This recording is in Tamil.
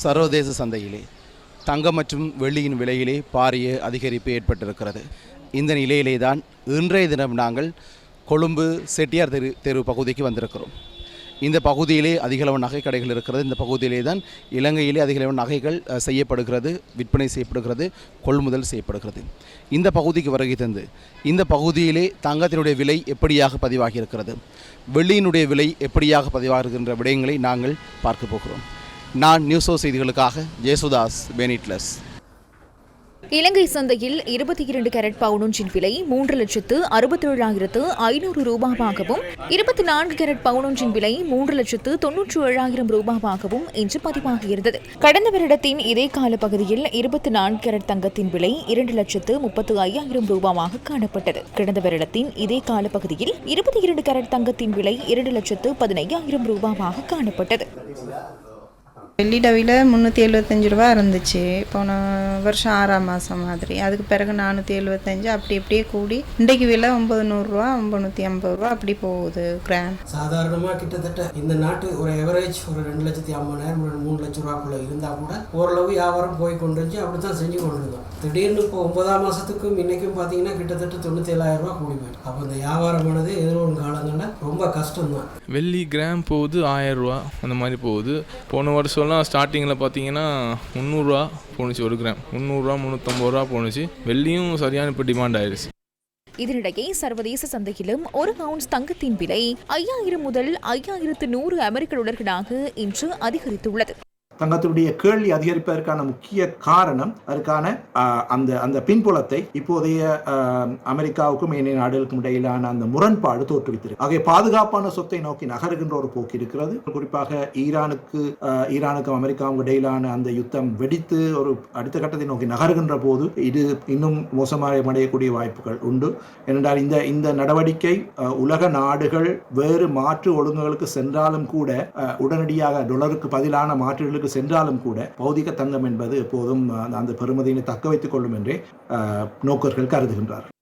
சர்வதேச சந்தையிலே தங்கம் மற்றும் வெள்ளியின் விலையிலே பாரிய அதிகரிப்பு ஏற்பட்டிருக்கிறது. இந்த நிலையிலே தான் இன்றைய தினம் நாங்கள் கொழும்பு செட்டியார் தெரு தெரு பகுதிக்கு வந்திருக்கிறோம். இந்த பகுதியிலே அதிகளவு நகை கடைகள் இருக்கிறது. இந்த பகுதியிலே தான் இலங்கையிலே அதிகளவு நகைகள் செய்யப்படுகிறது விற்பனை செய்யப்படுகிறது கொள்முதல் செய்யப்படுகிறது. இந்த பகுதிக்கு வருகை தந்து இந்த பகுதியிலே தங்கத்தினுடைய விலை எப்படியாக பதிவாகி இருக்கிறது வெள்ளியினுடைய விலை எப்படியாக பதிவாகிருக்கின்ற விடயங்களை நாங்கள் பார்க்க போகிறோம். நான் நியூஸோ செய்திகளுக்காக ஜேசுதாஸ் பெனிட்லஸ். இலங்கை சந்தையில் இருபத்தி இரண்டு கேரட் பவுனொன்றின் விலை மூன்று லட்சத்து அறுபத்தேழாயிரத்து ஐநூறு ரூபாவாகவும் இருபத்தி நான்கு கேரட் பவுனொன்றின் விலை மூன்று லட்சத்து தொன்னூற்று ஏழாயிரம் ரூபாவாகவும் இன்று பதிவாகியிருந்தது. கடந்த வருடத்தின் இதே கால பகுதியில் இருபத்தி நான்கு கேரட் தங்கத்தின் விலை இரண்டு லட்சத்து முப்பத்து ஐயாயிரம் ரூபாவாக காணப்பட்டது. கடந்த வருடத்தின் இதே கால பகுதியில் இருபத்தி இரண்டு கேரட் தங்கத்தின் விலை இரண்டு லட்சத்து பதினையாயிரம் ரூபாவாக காணப்பட்டது. வெள்ளிட விலை முந்நூற்றி எழுபத்தஞ்சு ரூபா இருந்துச்சு. போன வருஷம் ஆறாம் மாதம் மாதிரி. அதுக்கு பிறகு நானூற்றி எழுபத்தஞ்சு அப்படி இப்படியே கூடி இன்றைக்கு விலை ஒம்பது நூறுரூவா ஒம்பது ஐம்பது ரூபா அப்படி போகுது கிராம் சாதாரணமாக கிட்டத்தட்ட இந்த நாட்டு ஒரு எவரேஜ் ஒரு ரெண்டு லட்சத்தி ஐம்பதாயிரம் ஒரு மூணு லட்ச ரூபாக்குள்ள இருந்தால் கூட ஓரளவு வியாபாரம் போய் கொண்டு இருந்துச்சு அப்படி தான் செஞ்சு கொண்டு இருந்தோம். திடீர்னு இப்போ ஒன்பதாம் மாதத்துக்கும் இன்னைக்கும் பார்த்தீங்கன்னா கிட்டத்தட்ட தொண்ணூற்றி ஏழாயிரம் ரூபா கூடி போயிடும் அப்போ இந்த வியாபாரமானது எதிர்வரும் காலங்களில் ரொம்ப கஷ்டம்தான். வெள்ளி கிராம் போகுது ஆயிரம் ரூபா அந்த மாதிரி போகுது. போன இப்போல்லாம் ஸ்டார்டிங்கில் பார்த்தீங்கன்னா முந்நூறுரூவா போணுச்சு ஒரு கிராம் முந்நூறுரூவா முந்நூற்றம்பது ரூபா போணுச்சு. வெள்ளியும் சரியான இப்போ டிமாண்ட் ஆயிடுச்சு. இதனிடையே சர்வதேச சந்தையிலும் ஒரு பவுன்ஸ் தங்கத்தின் விலை ஐயாயிரம் முதல் ஐயாயிரத்து நூறு அமெரிக்க டாலர்களாக இன்று அதிகரித்துள்ளது. தங்கத்தினுடைய கேள்வி அதிகரிப்பதற்கான முக்கிய காரணம் அதற்கான அந்த அந்த பின்புலத்தை இப்போதைய அமெரிக்காவுக்கும் ஏனைய நாடுகளுக்கும் இடையிலான அந்த முரண்பாடு தோற்றுவித்திருக்கு. ஆகிய பாதுகாப்பான சொத்தை நோக்கி நகருகின்ற ஒரு போக்கு இருக்கிறது. குறிப்பாக ஈரானுக்கு ஈரானுக்கும் அமெரிக்காவுக்கும் இடையிலான அந்த யுத்தம் வெடித்து ஒரு அடுத்த கட்டத்தை நோக்கி நகருகின்ற போது இது இன்னும் மோசமாக அடையக்கூடிய வாய்ப்புகள் உண்டு. ஏனென்றால் இந்த இந்த நடவடிக்கை உலக நாடுகள் வேறு மாற்று ஒழுங்குகளுக்கு சென்றாலும் கூட உடனடியாக டொலருக்கு பதிலான மாற்றுகளுக்கு சென்றாலும் கூட பௌதிக தங்கம் என்பது எப்போதும் அந்த பெருமதியினை தக்க வைத்துக் கொள்ளும் என்றே நோக்கர்கள் கருதுகின்றார்கள்.